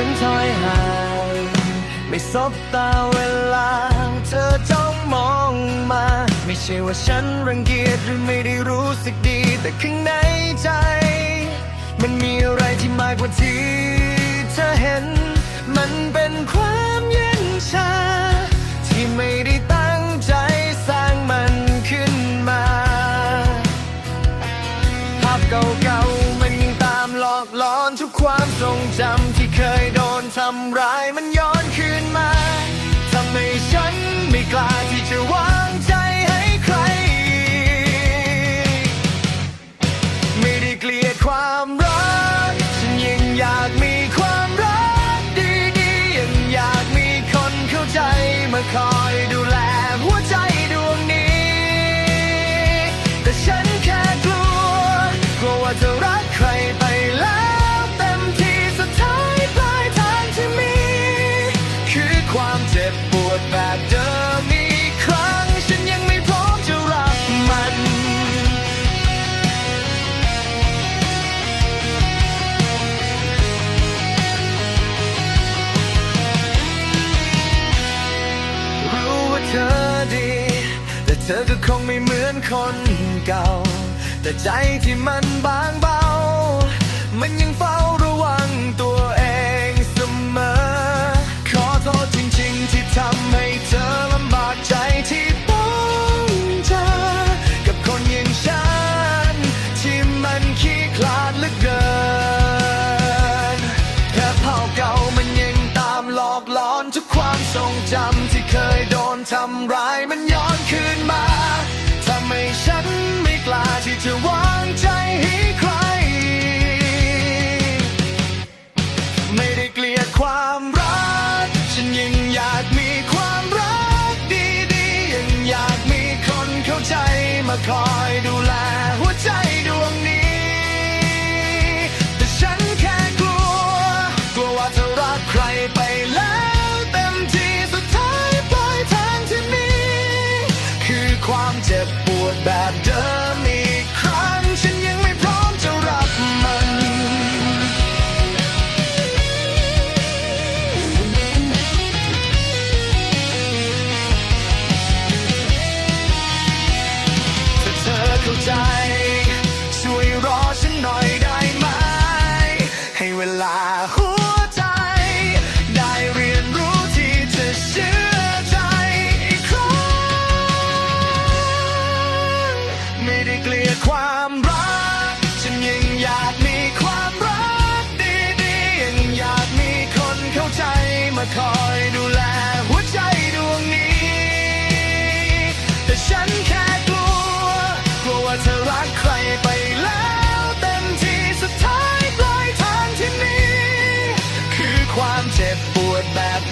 ฉันถอยห่างไม่สบตาเวลา เธอจ้องมองมา ไม่ใช่ว่าฉันรังเกียจหรือไม่ได้รู้สึกดี แต่ข้างในใจ มันมีอะไรที่มากกว่าที่เธอเห็น มันเป็นความเย็นชา ที่ไม่ได้ ความทรงจำที่เคยโดนทำร้ายมันย้อนคืนมาทำให้ฉันไม่กล้าที่จะวา ความเจ็บปวดแบบเดิมอีกครั้ง ฉันยังไม่พร้อมจะรับมัน รู้ว่าเธอดี แต่เธอก็คงไม่เหมือนคนเก่า แต่ใจที่มันบางเบา มันยังเฝ้า รงจำที่เคยโดนทำร้าย ความเจ็บปวดแบบเดิม คอยดูแลหัวใจดวงนี้ แต่ฉันแค่กลัว กลัวว่าเธอรักใครไปแล้วต็มที่สุดท้ายปลาทางที่นี้ คือความเจ็บปวดแบบ